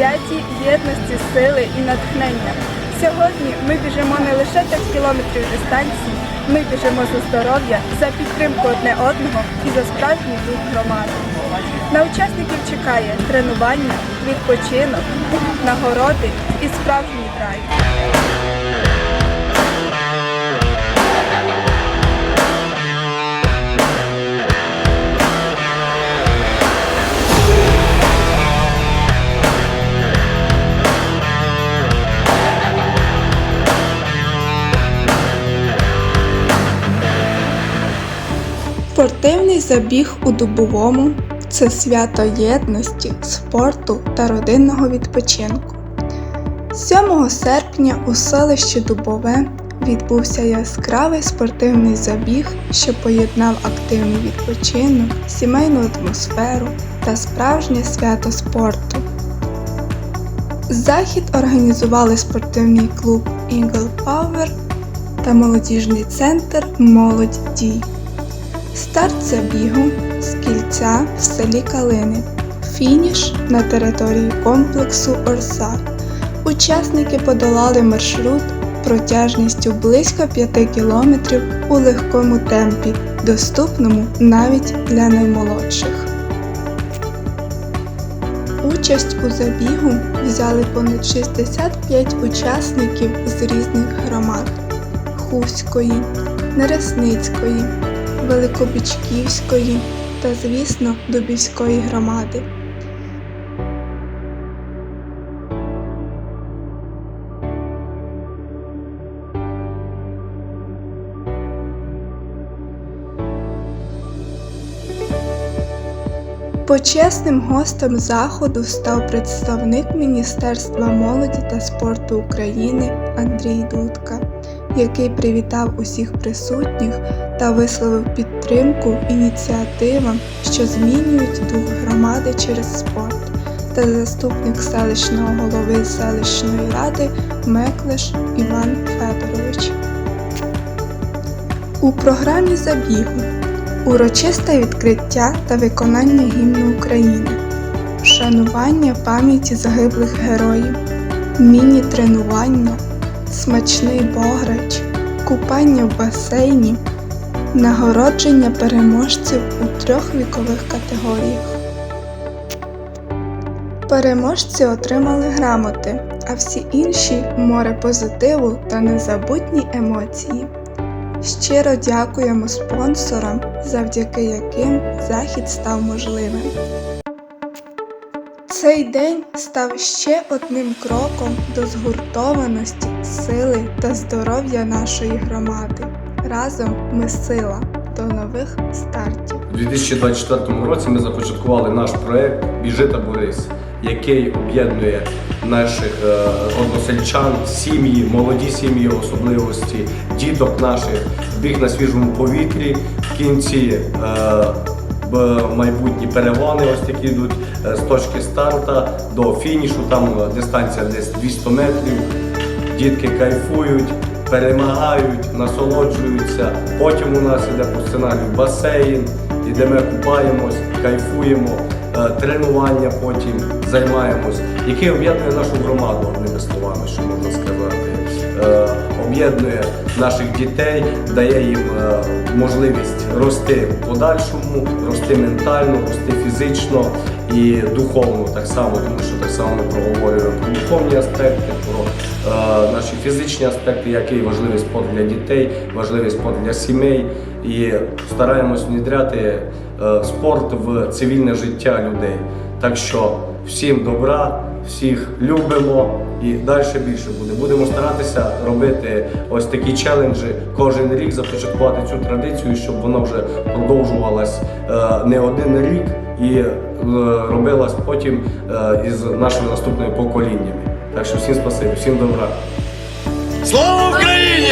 святі єдності, сили і натхнення. Сьогодні ми біжимо не лише 5 кілометрів дистанції, ми біжимо за здоров'я, за підтримку одне одного і за справжній дух громади. На учасників чекає тренування, відпочинок, нагороди і справжній драйв. Спортивний забіг у Дубовому це свято єдності, спорту та родинного відпочинку. 7 серпня у селищі Дубове відбувся яскравий спортивний забіг, що поєднав активний відпочинок, сімейну атмосферу та справжнє свято спорту. Захід організували спортивний клуб Eagle Power та молодіжний центр Молодь Дій. Старт забігу з кільця в селі Калини. Фініш на території комплексу Орса. Учасники подолали маршрут протяжністю близько 5 кілометрів у легкому темпі, доступному навіть для наймолодших. Участь у забігу взяли понад 65 учасників з різних громад Хуської, Нересницької, Великобічківської та, звісно, Дубівської громади. Почесним гостем заходу став представник Міністерства молоді та спорту України Андрій Дудка, який привітав усіх присутніх та висловив підтримку ініціативам, що змінюють дух громади через спорт, та заступник селищного голови селищної ради Меклеш Іван Федорович. У програмі забігу. Урочисте відкриття та виконання гімну України, вшанування пам'яті загиблих героїв, міні-тренування, смачний бограч, купання в басейні, нагородження переможців у трьох вікових категоріях. Переможці отримали грамоти, а всі інші море позитиву та незабутні емоції. Щиро дякуємо спонсорам, завдяки яким захід став можливим. Цей день став ще одним кроком до згуртованості, сили та здоров'я нашої громади. Разом ми сила до нових стартів. У 2024 році ми започаткували наш проект Біжи та борись, який об'єднує наших е, односельчан, сім'ї, молоді сім'ї, особливості, діток наших, біг на свіжому повітрі. В кінці е, майбутні перегони, ось такі йдуть е, з точки старта до фінішу. Там е, дистанція десь 200 метрів. Дітки кайфують, перемагають, насолоджуються. Потім у нас іде по сценарію басейн, і де ми купаємось, кайфуємо, е, тренування потім займаємось, яке об'єднує нашу громаду, одними словами, що можна сказати. Об'єднує наших дітей, дає їм е, можливість рости в подальшому, рости ментально, рости фізично і духовно так само, тому що так само ми проговорюємо про духовні аспекти, про е, наші фізичні аспекти, який важливий спорт для дітей, важливий спорт для сімей. І стараємось внідряти е, спорт в цивільне життя людей. Так що всім добра, всіх любимо і далі більше буде. Будемо старатися робити ось такі челенджі кожен рік, започаткувати цю традицію, щоб вона вже продовжувалась е, не один рік і е, робилась потім е, із нашими наступними поколіннями. Так що всім спасибі, всім добра. Слава Україні!